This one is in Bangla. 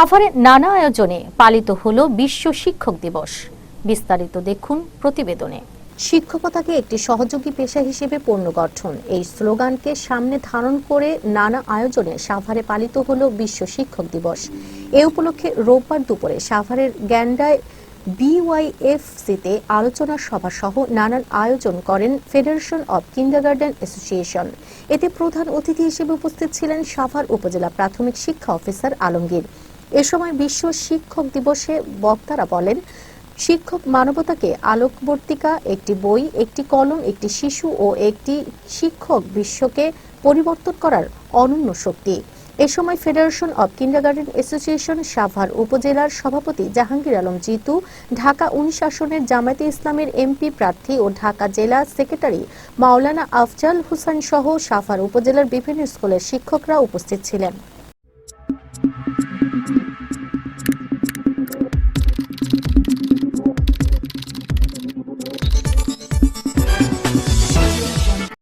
সাভারে নানা আয়োজনে পালিত হলো বিশ্ব শিক্ষক দিবস। বিস্তারিত দেখুন প্রতিবেদনে। শিক্ষকতাকে একটি সহযোগী পেশা হিসেবে পুনর্গঠন এই স্লোগানকে সামনে ধারণ করে নানা আয়োজনে সাভারে পালিত হলো বিশ্ব শিক্ষক দিবস। এ উপলক্ষে রোববার দুপুরে সাভারের গ্যান্ডায় বিওয়াইএফসিতে আলোচনা সভা সহ নানান আয়োজন করেন ফেডারেশন অব কিন্ডারগার্ডেন অ্যাসোসিয়েশন এতে প্রধান অতিথি হিসেবে উপস্থিত ছিলেন সাভার উপজেলা প্রাথমিক শিক্ষা অফিসার আলমগীর। এ সময় বিশ্ব শিক্ষক দিবসে বক্তারা বলেন, শিক্ষক মানবতাকে আলোকবর্তিকা, একটি বই, একটি কলম, একটি শিশু ও একটি শিক্ষক বিশ্বকে পরিবর্তন করার অনন্য শক্তি। এ সময় federation of kindergarten association Savar উপজেলার সভাপতি জাহাঙ্গীর আলম জিতু, ঢাকা উনিশ আসনের জামায়াতে ইসলামের এমপি প্রার্থী ও ঢাকা জেলা সেক্রেটারি মাওলানা আফজাল হোসেন সহ সাভার উপজেলার বিভিন্ন স্কুলের শিক্ষকরা উপস্থিত ছিলেন।